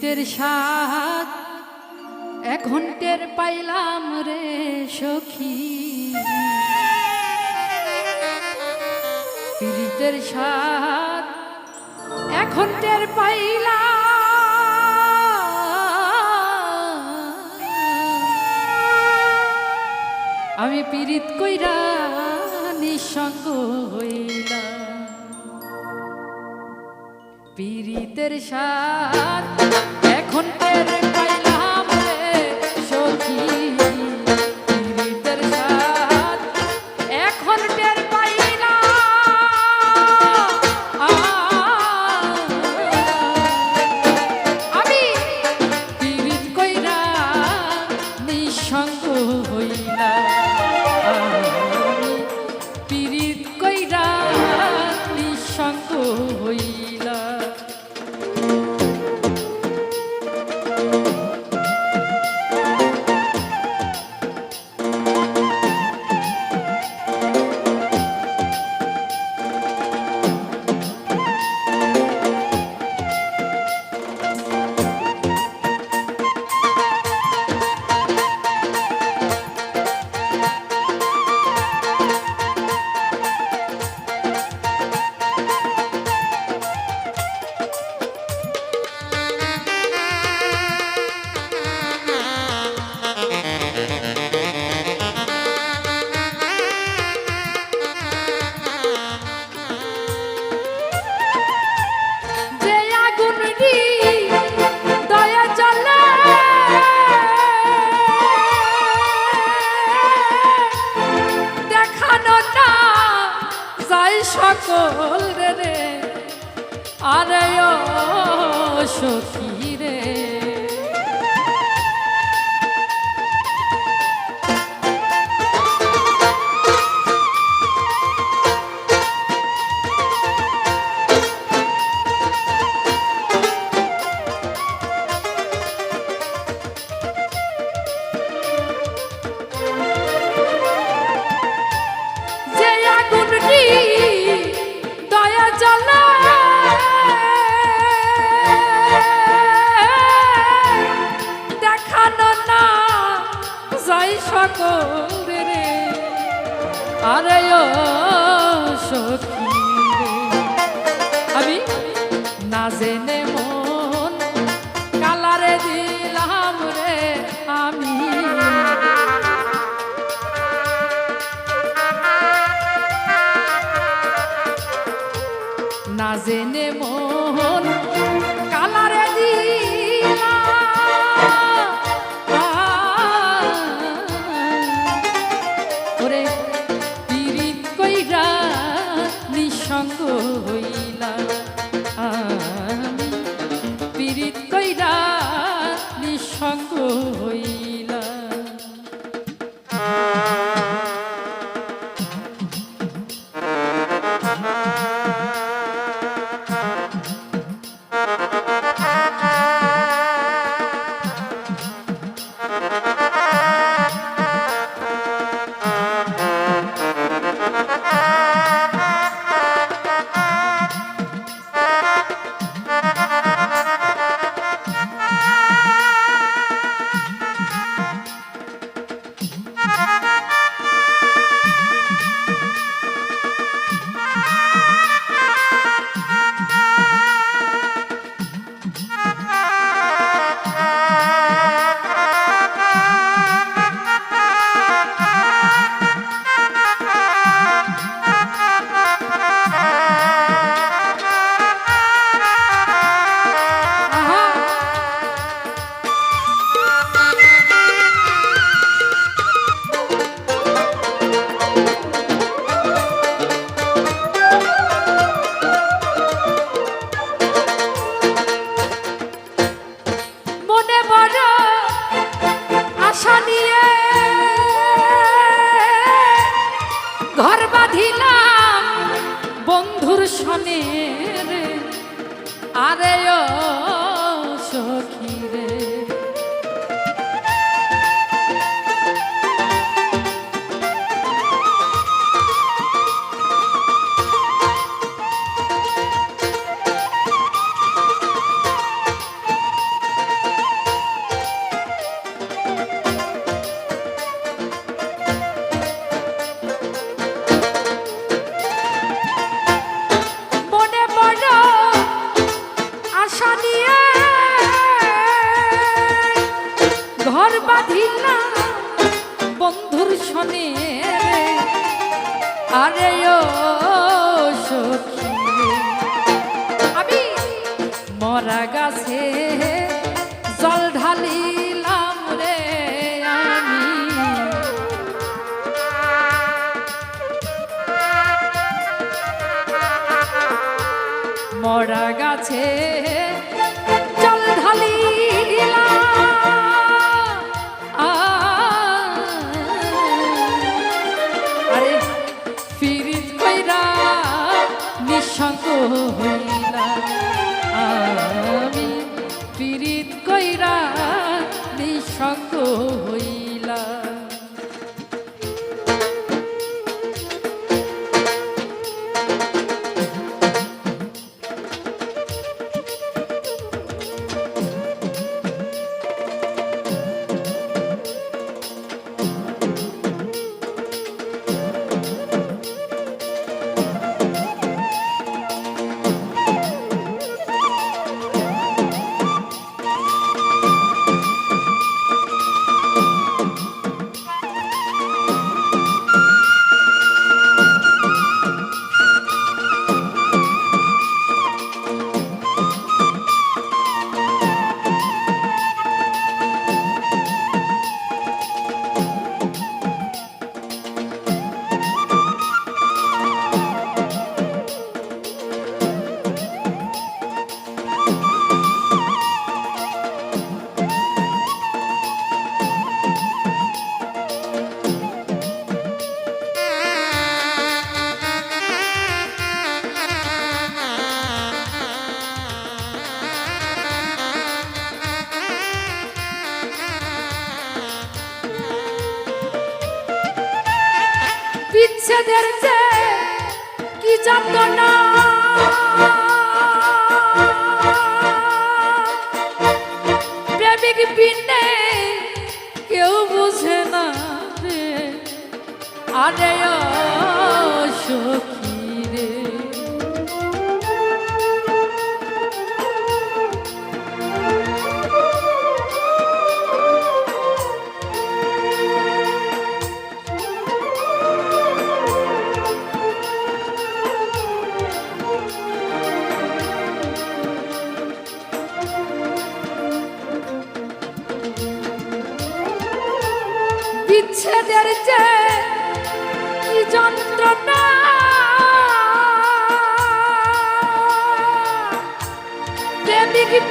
পীড়িতের সাথ এখন টের পাইলাম রে সখী। পীড়িতের সাথ এখন টের পাইলাম। আমি পীড়িত কইরা নিঃসঙ্গ হইলাম। পীড়িতের সাথ এখন জেনে মন, কালারে দিলাম রে আমি না জেনে মন, কালারে দিলাম। ওরে পীড়িত কইরা নিঃসঙ্গ হইলা আমি পীড়িত কইরা নিঃসঙ্গ হইলা আরে ও গাছে জল ঢালিলাম রে আমি। মরা গাছে জল ঢালিলাম। আরে ফিরিত কইরা নিঃসঙ্গ হইলা নিঃসঙ্গ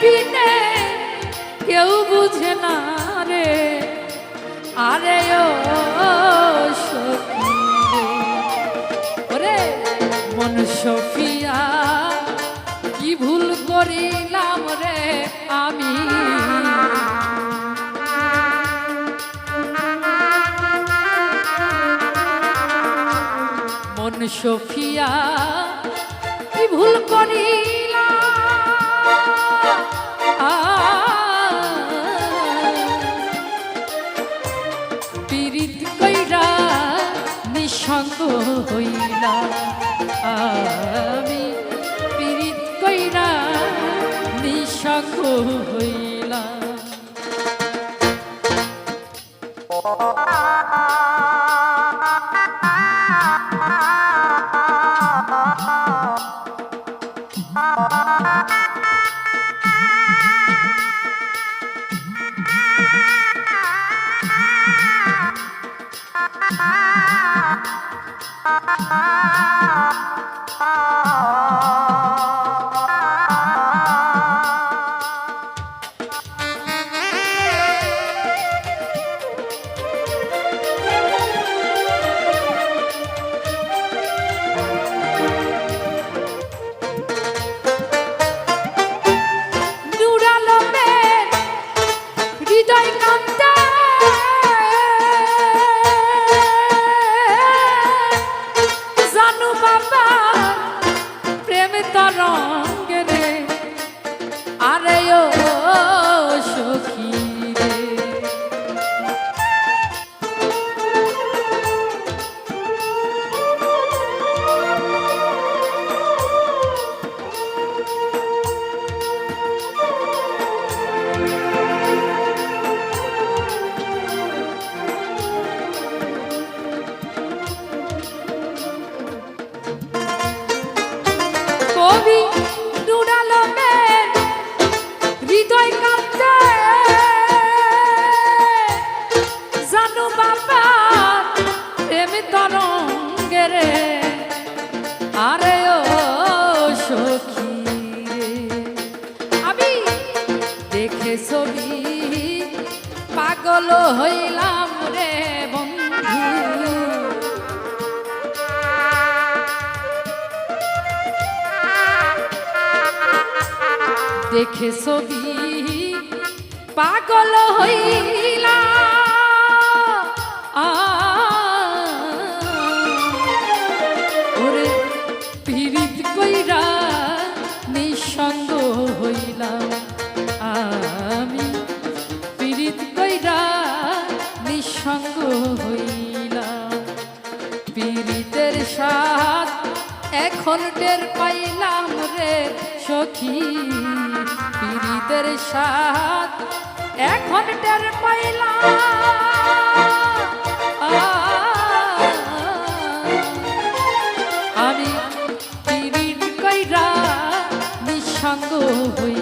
বিনে কেউ বুঝে না রে আরে ও সখী রে। ওরে মন সফিয়া, কি ভুল করিলাম রে আমি মন সফিয়া, কি ভুল করিলা পীড়িত কইরা নিঃসঙ্গ হইলা। আমি পীড়িত কইরা নিঃসঙ্গ হইলা। নুরালমের হৃদয় কান্তা জানু বাবা প্রেম তরঙ্গের পাগল হইলাম রে বন্ধু। দেখে ছবি পাগল হইলা। ওরে এখন টের পাইলাম রে সখী, পীড়িতের সাথ এখন টের পাইলাম। আমি পীড়িত কইরা নিঃসঙ্গ হইলাম